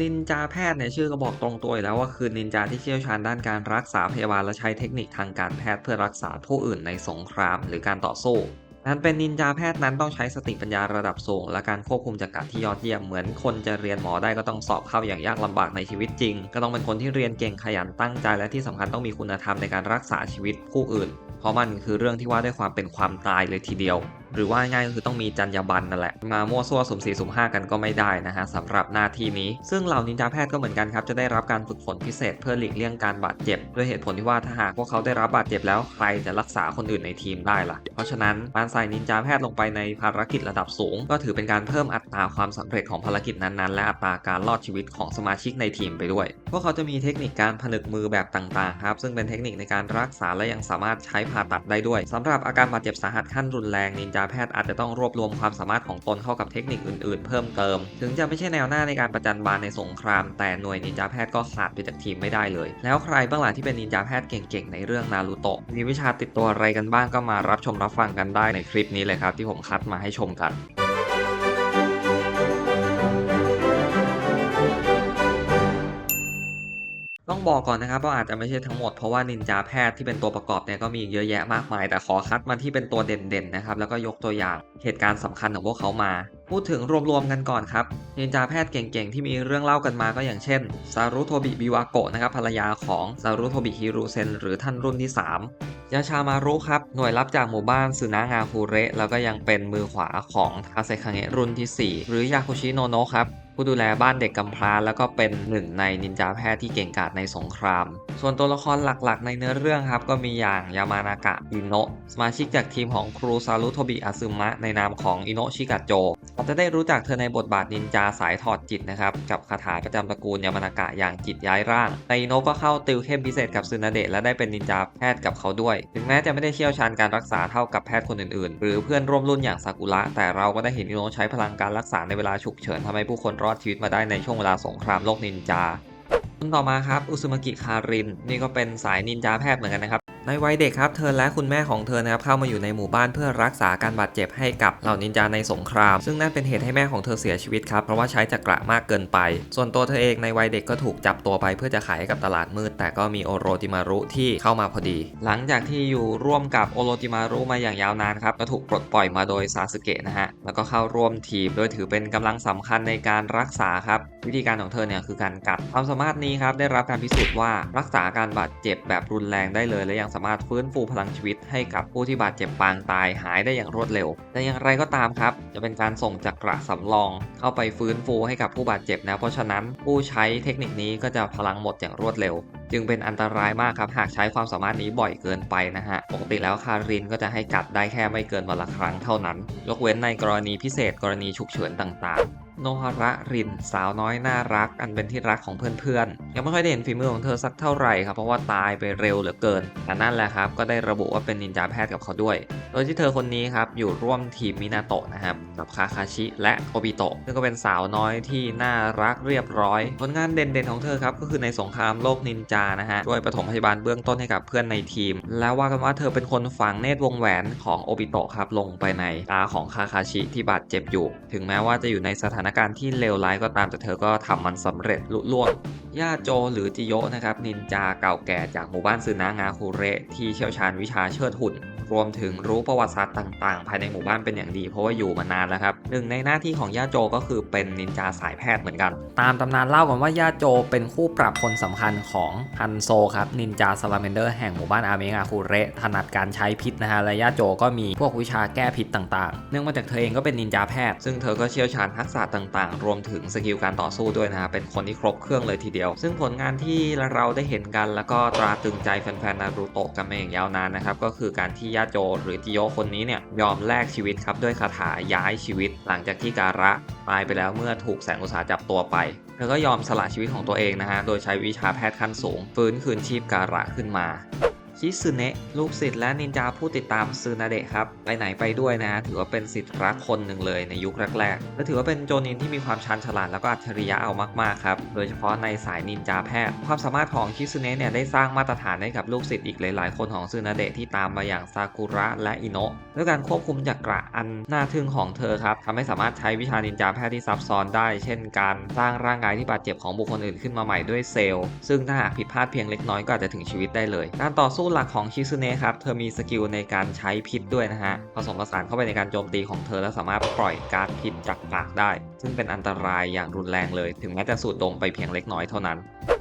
นินจาแพทย์เนี่ยชื่อก็บอกตรงตัวอยู่แล้วว่าคือนินจาที่เชี่ยวชาญด้านการรักษาพยาบาลและใช้เทคนิคทางการแพทย์เพื่อรักษาผู้อื่นในสงครามหรือการต่อสู้การเป็นนินจาแพทย์นั้นต้องใช้สติปัญญาระดับสูง และการควบคุมจักระที่ยอดเยี่ยมเหมือนคนจะเรียนหมอได้ก็ต้องสอบเข้าอย่างยากลำบากในชีวิตจริง ก็ต้องเป็นคนที่เรียนเก่งขยันตั้งใจ และที่สำคัญต้องมีคุณธรรมในการรักษาชีวิตผู้อื่น เพราะมันคือเรื่องที่ว่าด้วยความเป็นความตายเลยทีเดียว หรือว่าง่ายก็คือต้องมีจรรยาบรรณนั่นแหละ มามั่วซั่วสุ่มสี่สุ่มห้ากันก็ไม่ได้นะฮะสำหรับหน้าที่นี้ ซึ่งเหล่านินจาแพทย์ก็เหมือนกันครับจะได้รับการฝึกฝนพิเศษเพื่อหลีกเลี่ยงการบาดเจ็บ ด้วยเหตุผลที่ว่าถ้าหากพวกเขาได้รับบาดเจ็บแล้วใครจะรักษาคนอื่นในทีมได้ล่ะ เพราะฉะนั้นการใส่นินจาแพทย์ลงไปในภารกิจระดับสูง ก็ถือเป็นการเพิ่มอัตราความสำเร็จของภารกิจนั้นๆ และอัตราการรอดชีวิตของสมาชิกในทีมไปด้วย พวกเขาจะมีเทคนิคการผนึกมือแบบต่างๆครับซึ่งเป็นเทคนิคในการรักษาและยังสามารถใช้ผ่าตัดได้ด้วยสำหรับอาการบาดเจ็บสาหัสขั้นรุนแรงนินจาาแพทย์อาจจะต้องรวบรวมความสามารถของตนเข้ากับเทคนิคอื่นๆ เพิ่มเติม ถึงจะไม่ใช่แนวหน้าในการประจันบานในสงคราม แต่หน่วยนินจาแพทย์ก็ขาดไปจากทีมไม่ได้เลย แล้วใครบ้างล่ะที่เป็นนินจาแพทย์เก่งๆ ในเรื่องนารูโตะมีวิชาติดตัวอะไรกันบ้างก็มารับชมรับฟังกันได้ในคลิปนี้เลยครับที่ผมคัดมาให้ชมกัน ต้องบอกก่อนนะครับว่าอาจจะไม่ใช่ทั้งหมดเพราะว่านินจาแพทย์ที่เป็นตัวประกอบเนี่ยก็มีเยอะแยะมากมาย แต่ขอคัดมาที่เป็นตัวเด่นๆนะครับแล้วก็ยกตัวอย่างเหตุการณ์สำคัญของพวกเขามา พูดถึงรวมๆกันก่อนครับนินจาแพทย์เก่งๆที่มีเรื่องเล่ากันมาก็อย่างเช่นซารุโทบิบิวาโกะนะครับภรรยาของซารุโทบิฮิรุเซนหรือท่านรุ่นที่ 3 ยาชามารุครับหน่วยรับจากหมู่บ้านซึนางาฮูเระแล้วก็ยังเป็นมือขวาของทาเซคังเงะรุ่นที่ 4 หรือยาคุชิโนโนะครับ ผู้ดูแลบ้านเด็กกำพร้าแล้วก็เป็นหนึ่งในนินจาแพทย์ที่เก่งกาจในสงคราม ส่วนตัวละครหลักๆ ในเนื้อเรื่องครับก็มีอย่างยามานากะอิโนะสมาชิกจากทีมของครูซารุโทบิอาซึมะในนามของอิโนะชิกะโจเราจะได้รู้จักเธอในบทบาทนินจาสายถอดจิตนะครับกับคาถาประจำตระกูลยามานากะอย่างจิตย้ายร่างแต่อิโนะก็เข้าติวเข้มพิเศษกับซึนาเดะและได้เป็นนินจาแพทย์กับเขาด้วย ถึงแม้จะไม่ได้เชี่ยวชาญการรักษาเท่ากับแพทย์คนอื่นๆ หรือเพื่อนร่วมรุ่นอย่างซากุระแต่เราก็ได้เห็นอิโนะใช้พลังการรักษาในเวลาฉุกเฉินทำให้ผู้คนรอดชีวิตมาได้ในช่วงเวลาสงครามโลกนินจาคนต่อมาครับอุซุมากิคารินนี่ก็เป็นสายนินจาแพทย์เหมือนกันนะครับ ในวัยเด็กครับเธอและคุณแม่ของเธอนะครับเข้ามาอยู่ในหมู่บ้านเพื่อรักษาการบาดเจ็บให้กับเหล่านินจาในสงคราม ซึ่งนั่นเป็นเหตุให้แม่ของเธอเสียชีวิตครับเพราะว่าใช้จักระมากเกินไป ส่วนตัวเธอเองในวัยเด็กก็ถูกจับตัวไปเพื่อจะขายให้กับตลาดมืด แต่ก็มีโอโรติมารุที่เข้ามาพอดี หลังจากที่อยู่ร่วมกับโอโรติมารุมาอย่างยาวนานครับก็ถูกปลดปล่อยมาโดยซาสึเกะนะฮะแล้วก็เข้าร่วมทีมโดยถือเป็นกำลังสำคัญในการรักษาครับวิธีการของเธอเนี่ยคือการกัดความสามารถนี้ครับได้รับการพิสูจน์ว่ารักษาการบาดเจ็บแบบรุนแรงได้เลยและยังสามารถฟื้นฟูพลังชีวิตให้กับผู้ที่บาดเจ็บปางตายหายได้อย่างรวดเร็ว แต่อย่างไรก็ตามครับ จะเป็นการส่งจักระสำรอง เข้าไปฟื้นฟูให้กับผู้บาดเจ็บนะ เพราะฉะนั้นผู้ใช้เทคนิคนี้ก็จะพลังหมดอย่างรวดเร็ว จึงเป็นอันตรายมากครับ หากใช้ความสามารถนี้บ่อยเกินไปนะฮะ ปกติแล้วคารินก็จะให้กัดได้แค่ไม่เกินวันละครั้งเท่านั้น ยกเว้นในกรณีพิเศษกรณีฉุกเฉินต่างๆ โนฮาระริน สาวน้อยน่ารัก อันเป็นที่รักของเพื่อนๆ ยังไม่ค่อยได้เห็นฝีมือของเธอสักเท่าไหร่ครับ เพราะว่าตายไปเร็วเหลือเกิน แต่นั่นแหละครับ ก็ได้ระบุว่าเป็นนินจาแพทย์กับเขาด้วย โดยที่เธอคนนี้ครับ อยู่ร่วมทีมมินาโตะนะครับ กับคาคาชิ และโอบิโตะ ซึ่งก็เป็นสาวน้อยที่น่ารักเรียบร้อย ผลงานเด่นๆของเธอครับก็คือในสงครามโลกนินจานะฮะ ช่วยปฐมพยาบาลเบื้องต้นให้กับเพื่อนในทีม แล้วว่ากันว่าเธอเป็นคนฝังเนตรวงแหวนของโอบิโตะครับลงไปในตาของคาคาชิที่บาดเจ็บอยู่ ถึงแม้ว่าจะอยู่ในสถานการณ์ที่เลวร้ายก็ตามแต่เธอก็ทำมันสำเร็จลุล่วง ย่าโจหรือจิโยะนะครับ นินจาเก่าแก่จากหมู่บ้านซึนางาคูเระที่เชี่ยวชาญวิชาเชิดหุ่น รวมถึงรู้ประวัติศาสตร์ต่างๆ ภายในหมู่บ้านเป็นอย่างดีเพราะว่าอยู่มานานแล้วครับหนึ่งในหน้าที่ของย่าโจก็คือเป็นนินจาสายแพทย์เหมือนกัน ตามตำนานเล่ากันว่าย่าโจเป็นคู่ปรับคนสำคัญของฮันโซครับนินจาซาลาเมนเดอร์แห่งหมู่บ้านอาเมงาคูเระถนัดการใช้พิษนะฮะและย่าโจก็มีพวกวิชาแก้พิษต่างๆ เนื่องมาจากเธอเองก็เป็นนินจาแพทย์ ซึ่งเธอก็เชี่ยวชาญทักษะต่างๆ รวมถึงสกิลการต่อสู้ด้วยนะฮะเป็นคนที่ครบเครื่องเลยทีเดียว ซึ่งผลงานที่เราได้เห็นกันแล้วก็ตราตรึงใจแฟนๆนารูโตะกันมาอย่างยาวนานนะครับก็คือการที่ย่าโจหรือจิโยคนนี้เนี่ยยอมแลกชีวิตครับด้วยคาถาย้ายชีวิต หลังจากที่การะตายไปแล้วเมื่อถูกแสงอุตสาหจับตัวไปเธอก็ยอมสละชีวิตของตัวเองนะฮะโดยใช้วิชาแพทย์ขั้นสูง ฟื้นคืนชีพการะขึ้นมา ชิซึเนะลูกศิษย์และนินจาผู้ติดตามซึนาเดะครับ ไปไหนไปด้วยนะ ถือว่าเป็นศิษย์รักคนหนึ่งเลยในยุคแรกๆและถือว่าเป็นโจนินที่มีความชันฉลาดแล้วก็อัจฉริยะเอามากๆครับ โดยเฉพาะในสายนินจาแพทย์ ความสามารถของชิซึเนะเนี่ยได้สร้างมาตรฐานให้กับลูกศิษย์อีกหลายๆ คนของซึนาเดะที่ตามมาอย่างซากุระและอิโนะด้วยการควบคุมจักระอันน่าทึ่งของเธอครับทำให้สามารถใช้วิชานินจาแพทย์ที่ซับซ้อนได้ เช่น การสร้างร่างกายที่บาดเจ็บของบุคคลอื่นขึ้นมาใหม่ด้วยเซลล์ซึ่งถ้าหากผิดพลาดเพียงเล็กน้อยก็อาจจะถึงชีวิตได้เลย การต่อสู้หลักของชิซุเนะครับ เธอมีสกิลในการใช้พิษด้วยนะฮะ ผสมผสานเข้าไปในการโจมตีของเธอและสามารถปล่อยการพิษจากปากได้ ซึ่งเป็นอันตรายอย่างรุนแรงเลย ถึงแม้จะสูดดมไปเพียงเล็กน้อยเท่านั้น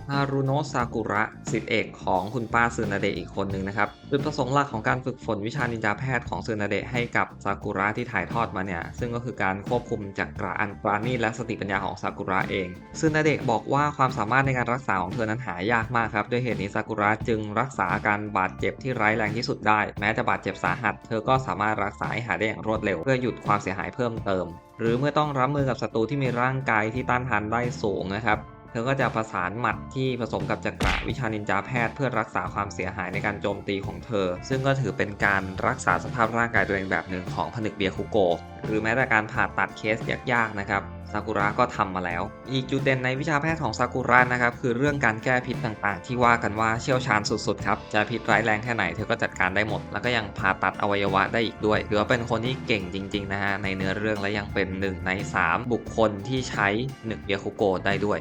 ฮารุโนะซากุระสิทธิเอกของคุณป้าซึนาเดะอีกคนหนึ่งนะครับจุดประสงค์หลักของการฝึกฝนวิชานินจาแพทย์ของซึนาเดะให้กับซากุระที่ถ่ายทอดมาเนี่ย ซึ่งก็คือการควบคุมจักระอันปราณีและสติปัญญาของซากุระเองซึนาเดะบอกว่าความสามารถในการรักษาของเธอนั้นหายากมากครับด้วยเหตุนี้ซากุระจึงรักษาอาการบาดเจ็บที่ร้ายแรงที่สุดได้ แม้จะบาดเจ็บสาหัส เธอก็สามารถรักษาให้หายได้อย่างรวดเร็ว เพื่อหยุดความเสียหายเพิ่มเติม หรือเมื่อต้องรับมือกับศัตรูที่มีร่างกายที่ต้านทานได้สูงนะครับ เธอก็จะประสานหมัดที่ผสมกับจักระวิชานินจาแพทย์เพื่อรักษาความเสียหายในการโจมตีของเธอ ซึ่งก็ถือเป็นการรักษาสภาพร่างกายตัวเองแบบหนึ่งของผนึกเบียคุโกะหรือแม้แต่การผ่าตัดเคสยากๆนะครับซากุระก็ทำมาแล้ว อีกจุดเด่นในวิชาแพทย์ของซากุระนะครับคือเรื่องการแก้พิษต่างๆ ที่ว่ากันว่าเชี่ยวชาญสุดๆครับจะพิษร้ายแรงแค่ไหนเธอก็จัดการได้หมด แล้วก็ยังผ่าตัดอวัยวะได้อีกด้วยถือว่าเป็นคนที่เก่งจริงๆนะฮะในเนื้อเรื่องและยังเป็นหนึ่งในสามบุคคลที่ใช้หนึกเบียคุโกได้ด้วย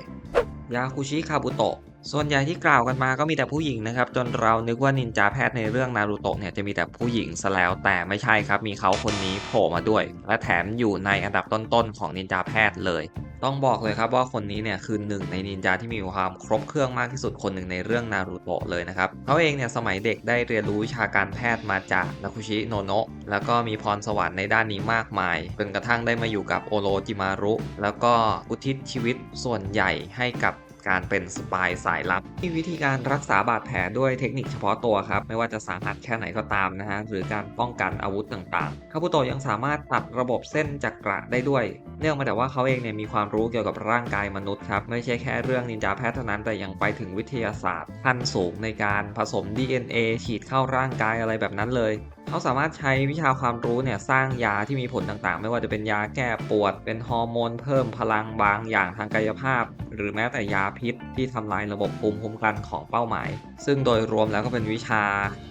ยาคุชิคาบุโตะ ส่วนใหญ่ที่กล่าวกันมาก็มีแต่ผู้หญิงนะครับ จนเรานึกว่านินจาแพทย์ในเรื่องนารูโตะเนี่ยจะมีแต่ผู้หญิงซะแล้วแต่ไม่ใช่ครับ มีเขาคนนี้โผล่มาด้วย และแถมอยู่ในอันดับต้นๆของนินจาแพทย์เลย ต้องบอกเลยครับว่าคนนี้เนี่ยคือหนึ่งในนินจาที่มีความครบเครื่องมากที่สุดคนหนึ่งในเรื่องนารูโตะเลยนะครับเขาเองเนี่ยสมัยเด็กได้เรียนรู้วิชาการแพทย์มาจากนาคุชิโนโนะแล้วก็มีพรสวรรค์ในด้านนี้มากมายจนกระทั่งได้มาอยู่กับโอโรจิมารุ แล้วก็อุทิศชีวิตส่วนใหญ่ให้กับ การเป็นสปายสายลับ มีวิธีการรักษาบาดแผลด้วยเทคนิคเฉพาะตัวครับ ไม่ว่าจะสาหัสแค่ไหนก็ตามนะฮะ หรือการป้องกันอาวุธต่างๆคาบุโตะยังสามารถตัดระบบเส้นจักระได้ด้วย เนื่องมาจากว่าเขาเองเนี่ยมีความรู้เกี่ยวกับร่างกายมนุษย์ครับ ไม่ใช่แค่เรื่องนินจาแพทย์เท่านั้น แต่ยังไปถึงวิทยาศาสตร์ขั้นสูงในการผสม DNA ฉีดเข้าร่างกายอะไรแบบนั้นเลย เขาสามารถใช้วิชาความรู้เนี่ยสร้างยาที่มีผลต่างๆ ไม่ว่าจะเป็นยาแก้ปวด เป็นฮอร์โมนเพิ่มพลังบางอย่างทางกายภาพ หรือแม้แต่ยาพิษที่ทำลายระบบภูมิคุ้มกันของเป้าหมาย ซึ่งโดยรวมแล้วก็เป็นวิชา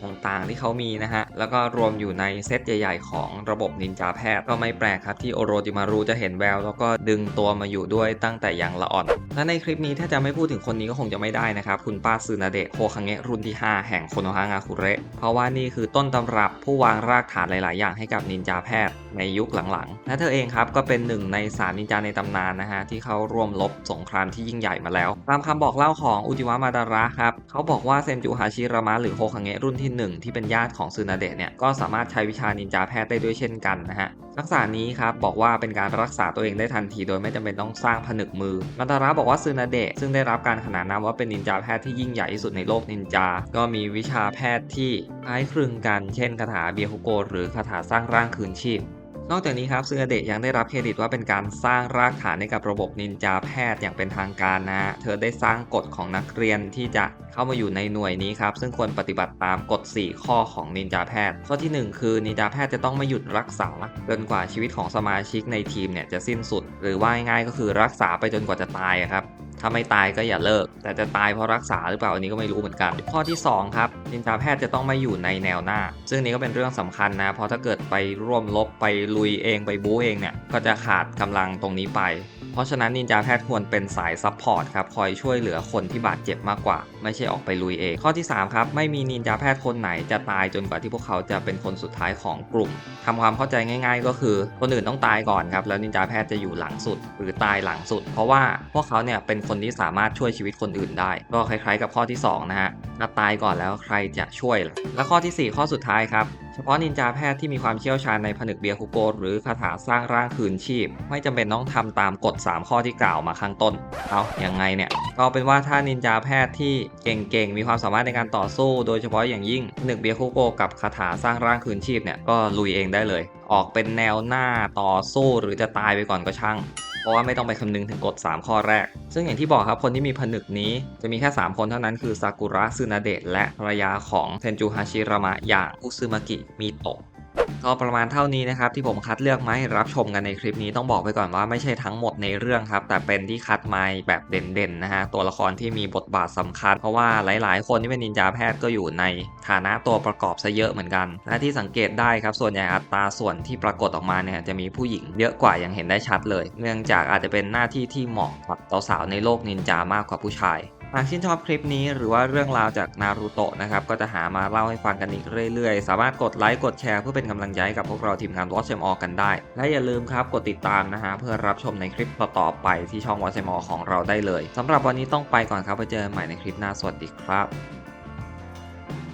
ต่างๆ ที่เขามีนะฮะ แล้วก็รวมอยู่ในเซตใหญ่ ๆ ของระบบนินจาแพทย์ ก็ไม่แปลกครับที่โอโรจิมารุจะเห็นแววแล้วก็ดึงตัวมาอยู่ด้วยตั้งแต่ยังละอ่อน และในคลิปนี้ถ้าจะไม่พูดถึงคนนี้ก็คงจะไม่ได้นะครับคุณป้าซึนาเดะโคคังเงะรุ่นที่ 5 แห่งโคโนฮางาคุเระเพราะว่านี่คือต้นตำรับผวางรากฐานหลาย ๆ อย่างให้กับนินจาแพทย์ในยุคหลัง ๆ และเธอเองครับก็เป็นหนึ่งในสามนินจาในตำนานนะฮะที่เขาร่วมรบสงครามที่ยิ่งใหญ่มาแล้ว ตามคำบอกเล่าของอุจิวะมาดาระครับเขาบอกว่าเซนจูฮาชิรามะหรือโฮคังเงะรุ่นที่ 1 ที่เป็นญาติของซึนาเดะเนี่ยก็สามารถใช้วิชานินจาแพทย์ได้ด้วยเช่นกันนะฮะ ทักษะนี้ครับบอกว่าเป็นการรักษาตัวเองได้ทันทีโดยไม่จำเป็นต้องสร้างผนึกมือมาตาระบอกว่าซึนาเดะซึ่งได้รับการขนานนามว่าเป็นนินจาแพทย์ที่ยิ่งใหญ่ที่สุดในโลกนินจา ก็มีวิชาแพทย์ที่คล้ายคลึงกัน เช่นคาถาเบียคุโกหรือคาถาสร้างร่างคืนชีพ นอกจากนี้ครับซึนาเดะยังได้รับเครดิตว่าเป็นการสร้างรากฐานให้กับระบบนินจาแพทย์อย่างเป็นทางการนะ เธอได้สร้างกฎของนักเรียนที่จะเข้ามาอยู่ในหน่วยนี้ครับ ซึ่งควรปฏิบัติตามกฎ 4 ข้อของนินจาแพทย์ ข้อทีหนึ่1 คือนินจาแพทย์จะต้องไม่หยุดรักษาจนกว่าชีวิตของสมาชิกในทีมเนี่ยจะสิ้นสุด หรือว่าง่ายๆก็คือรักษาไปจนกว่าจะตายครับ ถ้าไม่ตายก็อย่าเลิก แต่จะตายเพราะรักษาหรือเปล่าอันนี้ก็ไม่รู้เหมือนกัน ข้อที่ 2 ครับนินจาแพทย์จะต้องไม่อยู่ในแนวหน้า ซึ่งนี้ก็เป็นเรื่องสำคัญนะ เพราะถ้าเกิดไปร่วมลบไปลุยเองไปบู๊เองเนี่ยก็จะขาดกำลังตรงนี้ไป ราะฉะนั้นนินจาแพทย์ควรเป็นสายซัพพอร์ตครับคอยช่วยเหลือคนที่บาดเจ็บมากกว่า ไม่ใช่ออกไปลุยเอง ข้อที่3ครับไม่มีนินจาแพทย์คนไหนจะตายจนกว่าที่พวกเขาจะเป็นคนสุดท้ายของกลุ่มทำความเข้าใจง่าย ๆ ก็คือคนอื่นต้องตายก่อนครับแล้วนินจาแพทย์จะอยู่หลังสุด หรือตายหลังสุด เพราะว่าพวกเขาเนี่ยเป็นคนที่สามารถช่วยชีวิตคนอื่นได้ ก็คล้ายๆ กับข้อที่2นะฮะ ถ้าตายก่อนแล้วใครจะช่วยล่ะ และข้อทีสี่ 4 ข้อสุดท้ายครับ เฉพาะนินจาแพทย์ที่มีความเชี่ยวชาญในผนึกเบียคุโกะหรือคาถาสร้างร่างคืนชีพ ไม่จำเป็นต้องทำตามกฎ 3 ข้อที่กล่าวมาข้างต้น เอายังไงเนี่ย ก็เป็นว่าถ้านินจาแพทย์ที่เก่งๆ มีความสามารถในการต่อสู้ โดยเฉพาะอย่างยิ่งผนึกเบียคุโกะกับคาถาสร้างร่างคืนชีพเนี่ยก็ลุยเองได้เลย ออกเป็นแนวหน้าต่อสู้หรือจะตายไปก่อนก็ช่าง เพราะว่าไม่ต้องไปคำนึงถึงกฎ 3 ข้อแรก ซึ่งอย่างที่บอกครับคนที่มีผนึกนี้จะมีแค่ 3 คนเท่านั้นคือซากุระซึนาเดะและภรรยาของเทนจูฮาชิรามะอย่างอุซึมากิมิโตะ ก็ประมาณเท่านี้นะครับที่ผมคัดเลือกมาให้รับชมกันในคลิปนี้ต้องบอกไปก่อนว่าไม่ใช่ทั้งหมดในเรื่องครับแต่เป็นที่คัดมาแบบเด่นๆนะฮะตัวละครที่มีบทบาทสำคัญ เพราะว่าหลายๆ คนที่เป็นนินจาแพทย์ก็อยู่ในฐานะตัวประกอบซะเยอะเหมือนกัน และที่สังเกตได้ครับส่วนใหญ่อัตราส่วนที่ปรากฏออกมาเนี่ยจะมีผู้หญิงเยอะกว่าอย่างเห็นได้ชัดเลย เนื่องจากอาจจะเป็นหน้าที่ที่เหมาะกับสาวๆในโลกนินจามากกว่าผู้ชาย หากชื่นชอบคลิปนี้หรือว่าเรื่องราวจากนารูโตะนะครับก็จะหามาเล่าให้ฟังกันอีกเรื่อยๆ สามารถกดไลค์กดแชร์เพื่อเป็นกำลังใจให้กับพวกเราทีมงานวอชเซมออกันได้ และอย่าลืมครับกดติดตามนะฮะเพื่อรับชมในคลิปต่อๆไปที่ช่องวอชเซมออของเราได้เลยสำหรับวันนี้ต้องไปก่อนครับไปเจอกันใหม่ในคลิปหน้าสวัสดีครับ